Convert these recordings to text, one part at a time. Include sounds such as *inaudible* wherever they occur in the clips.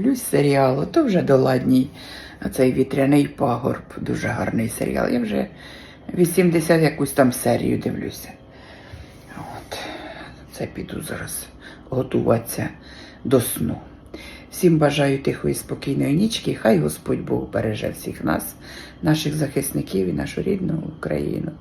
Дивлюсь серіал, то вже доладній. Цей вітряний пагорб, дуже гарний серіал. Я вже 80 якусь там серію дивлюся. От, це піду зараз готуватися до сну. Всім бажаю тихої, спокійної нічки. Хай Господь Бог береже всіх нас, наших захисників і нашу рідну Україну.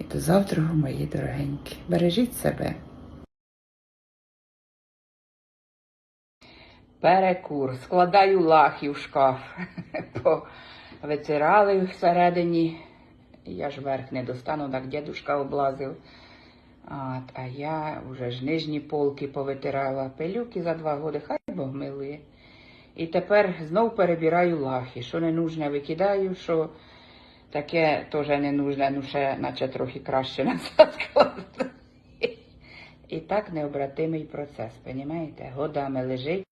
І до завтра, мої дорогенькі. Бережіть себе. Перекур. Складаю лахи в шкаф. *laughs* Повитирали всередині. Я ж верх не достану, так дідушка облазив. От, а я вже ж нижні полки повитирала. Пилюки за два роки, хай Бог милує. І тепер знов перебираю лахи. Що не нужне викидаю, що таке теж не нужне, ну ще наче трохи краще *laughs* назад. І так необратимий процес, понімаєте? Годами лежить.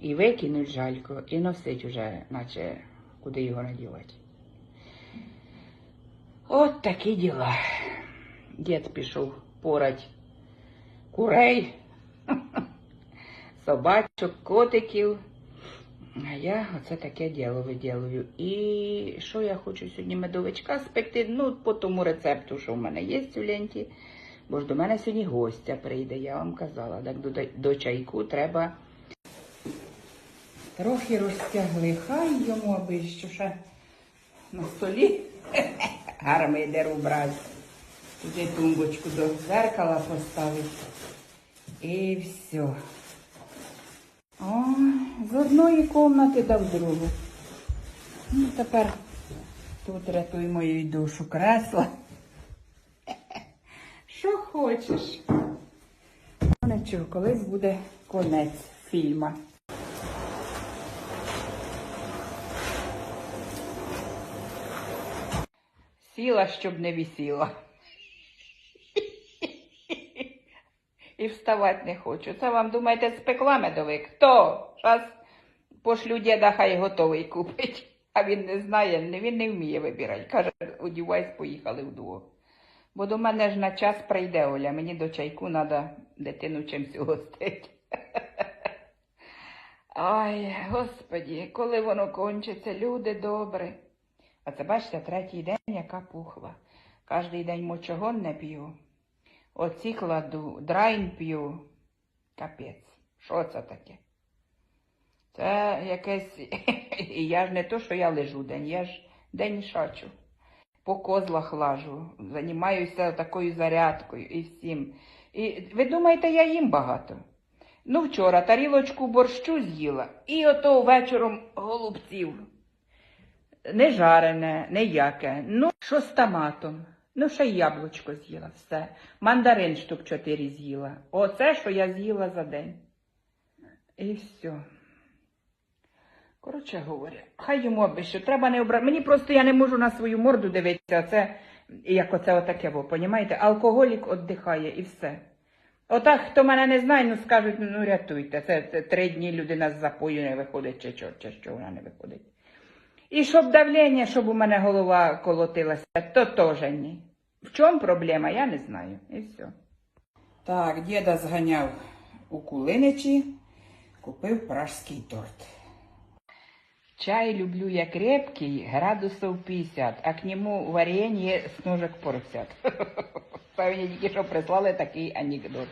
І викинуть жалько, і носить уже, наче куди його надівати. От такі діла. Дід пішов порать курей, *laughs* собачок, котиків. А я оце таке діло виділую. І що я хочу сьогодні медовичка спекти? Ну, по тому рецепту, що в мене є у ленті. Бо ж до мене сьогодні гостя прийде, я вам казала. Так до, до чайку треба. Трохи розтягли, хай йому аби що ще на столі *laughs* гармидер убрати. Туди тумбочку до зеркала поставити. І все. О, з одної кімнати до другу. Ну, тепер тут рятуй мою душу кресла. *laughs* Що хочеш. Нічого, колись буде конець фільма. Сіла, щоб не вісіла. І вставати не хочу. Це вам, думаєте, спекла медовик? Хто? Зараз пошлю діда, хай готовий купить. А він не знає, він не вміє вибирати. Каже, одівайся, поїхали вдвох. Бо до мене ж на час прийде Оля, мені до чайку треба дитину чимсь угостити. Ай, господі, коли воно кончиться, люди добрі. А це бачите, третій день, яка пухла. Кожний день мочогон не п'ю. Оці кладу, драйн п'ю. Капець. Що це таке? Це якесь. *laughs* Я ж не то, що я лежу день, я ж день шачу. По козлах лажу, займаюся такою зарядкою і всім. І ви думаєте, я їм багато? Ну, вчора тарілочку борщу з'їла, і ото вечором голубців. Не жарене, не яке. Ну, що з томатом? Ну, ще й яблучко з'їла, все. Мандарин штук чотири з'їла. Оце, що я з'їла за день. І все. Коротше говоря, хай йому аби що. Треба не обрати. Мені просто я не можу на свою морду дивитися. Це як оце отаке, ви понімаєте? Алкоголік віддихає і все. Отак, хто мене не знає, ну скажуть, ну рятуйте. Це, це три дні людина з запою не виходить, чи що, чи що вона не виходить. І щоб давлення, щоб у мене голова колотилася, то теж ні. В чому проблема, я не знаю. І все. Так, діда зганяв у Кулиничі, купив пражський торт. Чай люблю я крепкий, градусов 50, а к нему варенье с ножек поросят. *laughs* Це мені тільки що прислали такий анекдот.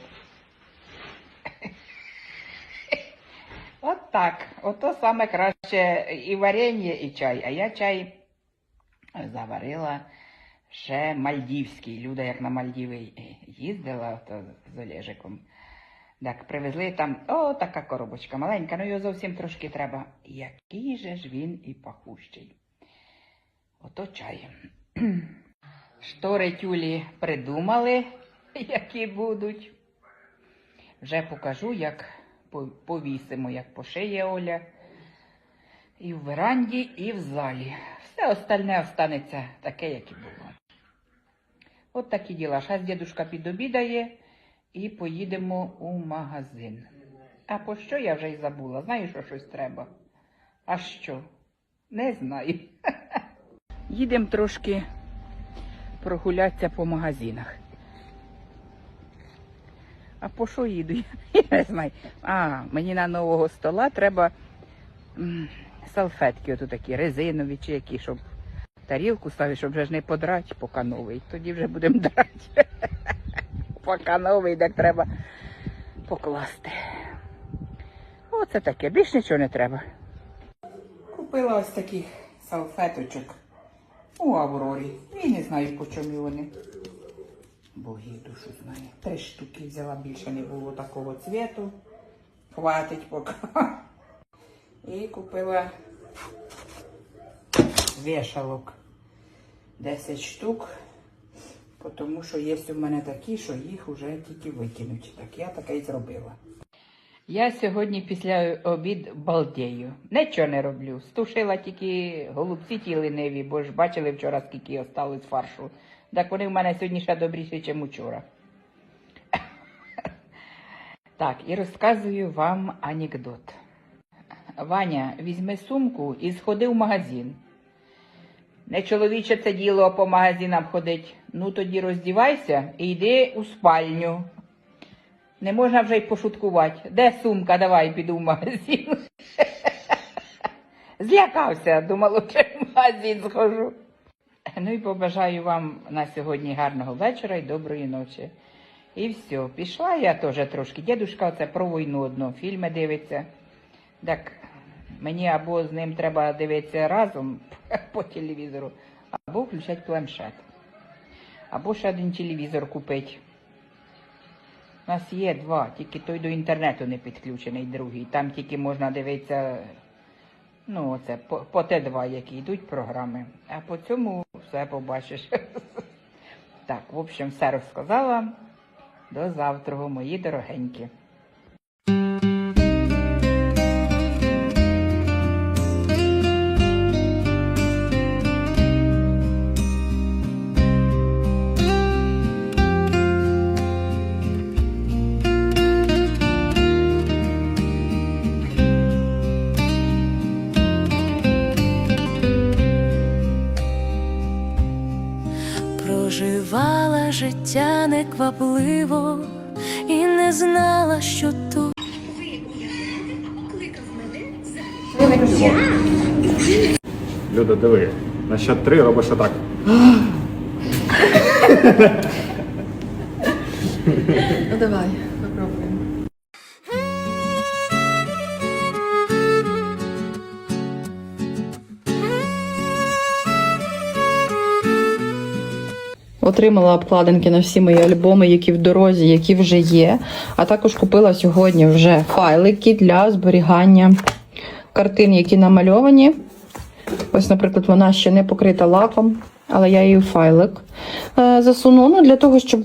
От так. Ото саме краще і варенье, і чай. А я чай заварила ще мальдівський. Люда, як на Мальдіви їздила то з Олежиком. Так, привезли там, о, така коробочка маленька, ну його зовсім трошки треба. Який же ж він і пахущий. Ото чай. *clears throat* Штори тюлі придумали, *laughs* які будуть. Вже покажу, як повісимо, як пошиє Оля. І в веранді, і в залі. Все остальне останеться таке, як і було. От такі діла. Зараз дідушка підобідає і поїдемо у магазин. А по що я вже й забула? Знаю, що щось треба. А що? Не знаю. *laughs* Їдемо трошки прогулятися по магазинах. А по що їду? *laughs* Я не знаю. А, мені на нового стола треба салфетки, ото такі резинові чи які, щоб тарілку ставити, щоб вже ж не подрати, поки новий. Тоді вже будемо *laughs* драти. Поки новий, так треба покласти. Оце таке, більш нічого не треба. Купила ось таких салфеточок у Аврорі. І не знаю, по чому вони. Богів душу знає. Три штуки взяла, більше не було такого цвіту. Хватить поки. І купила вішалок. 10 штук. Тому що є у мене такі, що їх вже тільки викинуть. Так я таке й зробила. Я сьогодні після обід балдею. Нічого не роблю. Стушила тільки голубці ті лениві, бо ж бачили вчора, скільки осталось фаршу. Так вони в мене сьогодні ще добріші, ніж вчора. Так, і розказую вам анекдот. Ваня, візьми сумку і сходи в магазин. Не чоловіче це діло по магазинам ходить. Ну тоді роздівайся і йди у спальню. Не можна вже й пошуткувати. Де сумка? Давай піду в магазин. *laughs* Злякався, думало, що в магазин схожу. Ну і побажаю вам на сьогодні гарного вечора і доброї ночі. І все, пішла я теж трошки. Дідушка оце про війну одно, фільми дивиться. Так мені або з ним треба дивитися разом *laughs* по телевізору, або включати планшет. Або ще один телевізор купити. У нас є два, тільки той до інтернету не підключений, другий. Там тільки можна дивитися, ну, оце, по, по Т2, які йдуть програми. А по цьому все побачиш. *laughs* Так, в общем, все розказала. До завтра, мої дорогенькі. Життя неквапливо і не знала, що тут. Люда, диви. На счет три робиш отак. Ну давай, Отримала обкладинки на всі мої альбоми, які в дорозі, які вже є. А також купила сьогодні вже файлики для зберігання картин, які намальовані. Ось, наприклад, вона ще не покрита лаком, але я її в файлик е, засуну ну, для того, щоб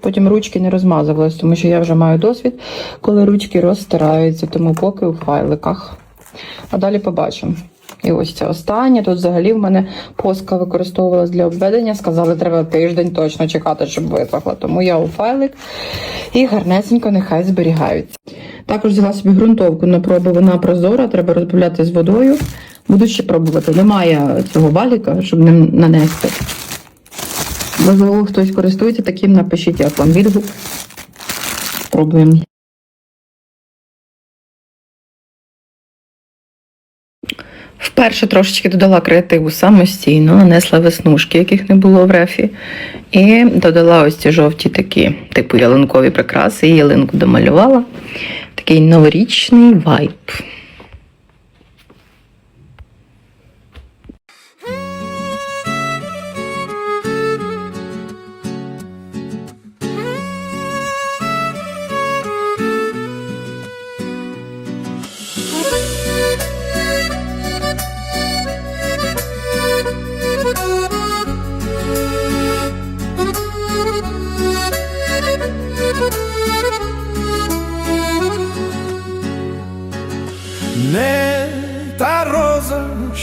потім ручки не розмазувались, тому що я вже маю досвід, коли ручки розтираються, тому поки у файликах. А далі побачимо. І ось це останнє. Тут взагалі в мене поска використовувалась для обведення. Сказали, треба тиждень точно чекати, щоб висохла. Тому я у файлик і гарнесенько нехай зберігаються. Також взяла собі ґрунтовку на пробу, вона прозора, треба розбавляти з водою. Буду ще пробувати. Немає цього валіка, щоб ним нанести. Можливо, хтось користується таким, напишіть, як вам відгук. Пробуємо. Вперше трошечки додала креативу самостійно, нанесла веснушки, яких не було в рефі. І додала ось ці жовті такі, типу ялинкові прикраси, і ялинку домалювала. Такий новорічний вайб.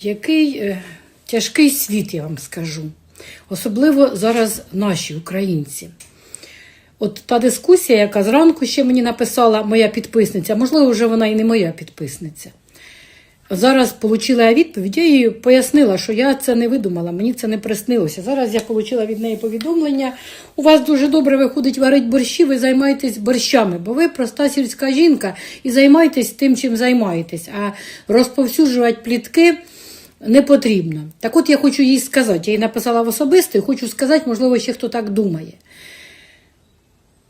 Який е, тяжкий світ, я вам скажу. Особливо зараз наші українці. От та дискусія, яка зранку ще мені написала моя підписниця, можливо, вже вона і не моя підписниця. Зараз отримала я відповідь, я їй пояснила, що я це не видумала, мені це не приснилося. Зараз я отримала від неї повідомлення. У вас дуже добре виходить варить борщі, ви займаєтесь борщами, бо ви проста сільська жінка і займаєтесь тим, чим займаєтесь. А розповсюджувати плітки не потрібно. Так от я хочу їй сказати, я їй написала в особисто і хочу сказати, можливо, ще хто так думає.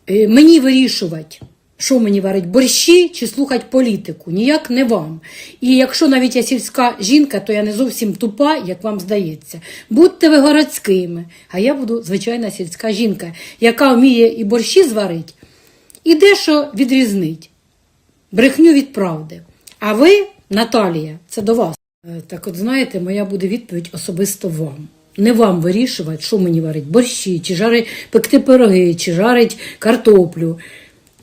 Е, Мені вирішувати, що мені варить борщі чи слухати політику. Ніяк не вам. І якщо навіть я сільська жінка, то я не зовсім тупа, як вам здається. Будьте ви городськими, а я буду звичайна сільська жінка, яка вміє і борщі зварить, і дещо відрізнить. Брехню від правди. А ви, Наталія, це до вас. Е, Так от знаєте, моя буде відповідь особисто вам. Не вам вирішувати, що мені варить борщі, чи жарить пекти пироги, чи жарить картоплю,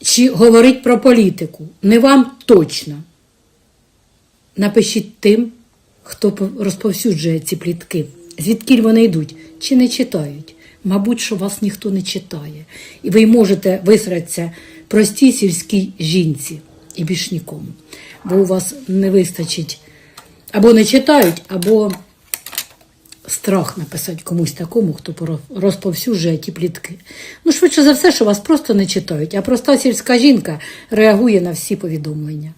чи говорить про політику. Не вам точно. Напишіть тим, хто по- розповсюджує ці плітки, звідки вони йдуть, чи не читають. Мабуть, що вас ніхто не читає. І ви можете висратися простій сільській жінці і більш нікому. Бо у вас не вистачить або не читають, або страх написати комусь такому, хто розповсюджує ті плітки. Ну, швидше за все, що вас просто не читають, а проста сільська жінка реагує на всі повідомлення.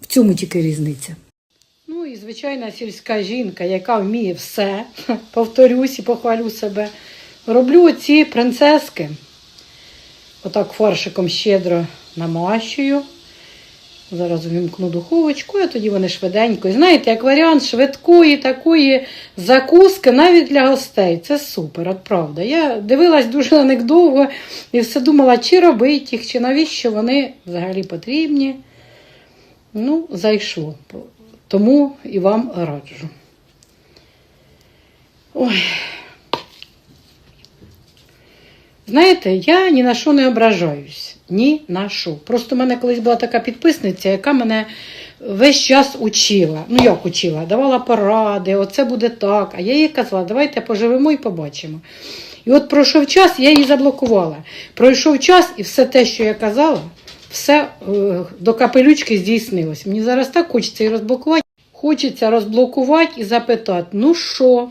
В цьому тільки різниця. Ну і звичайна сільська жінка, яка вміє все, *laughs* повторюсь і похвалю себе. Роблю ці принцески. Отак фаршиком щедро намащую. Зараз увімкну духовочку, а тоді вони швиденько. І знаєте, як варіант швидкої такої закуски навіть для гостей. Це супер, от правда. Я дивилась дуже на них довго і все думала, чи робити їх, чи навіщо вони взагалі потрібні. Ну, зайшло. Тому і вам раджу. Ой. Знаєте, я ні на що не ображаюсь. Ні на що. Просто в мене колись була така підписниця, яка мене весь час учила. Ну, як учила? Давала поради, оце буде так. А я їй казала, давайте поживемо і побачимо. І от пройшов час, я її заблокувала. Пройшов час, і все те, що я казала, все е, до капелючки здійснилось. Мені зараз так хочеться її розблокувати. Хочеться розблокувати і запитати, ну що,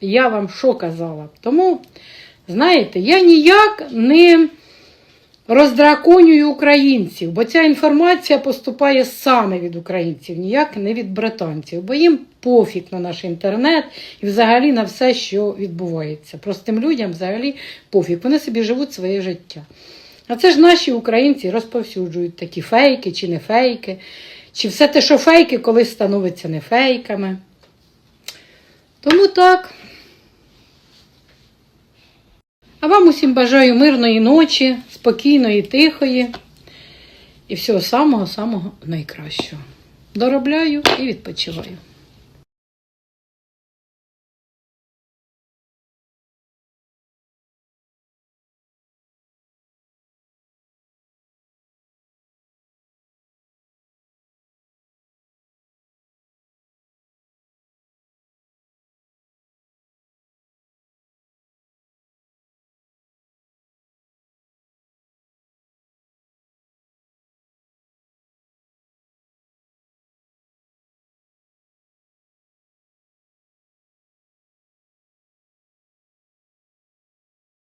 я вам що казала? Тому, знаєте, я ніяк не роздраконюю українців, бо ця інформація поступає саме від українців, ніяк не від британців, бо їм пофіг на наш інтернет і взагалі на все, що відбувається. Простим людям взагалі пофіг. Вони собі живуть своє життя. А це ж наші українці розповсюджують такі фейки чи не фейки, чи все те, що фейки, колись становиться не фейками. Тому так. А вам усім бажаю мирної ночі, спокійної, тихої і всього самого-самого найкращого. Доробляю і відпочиваю.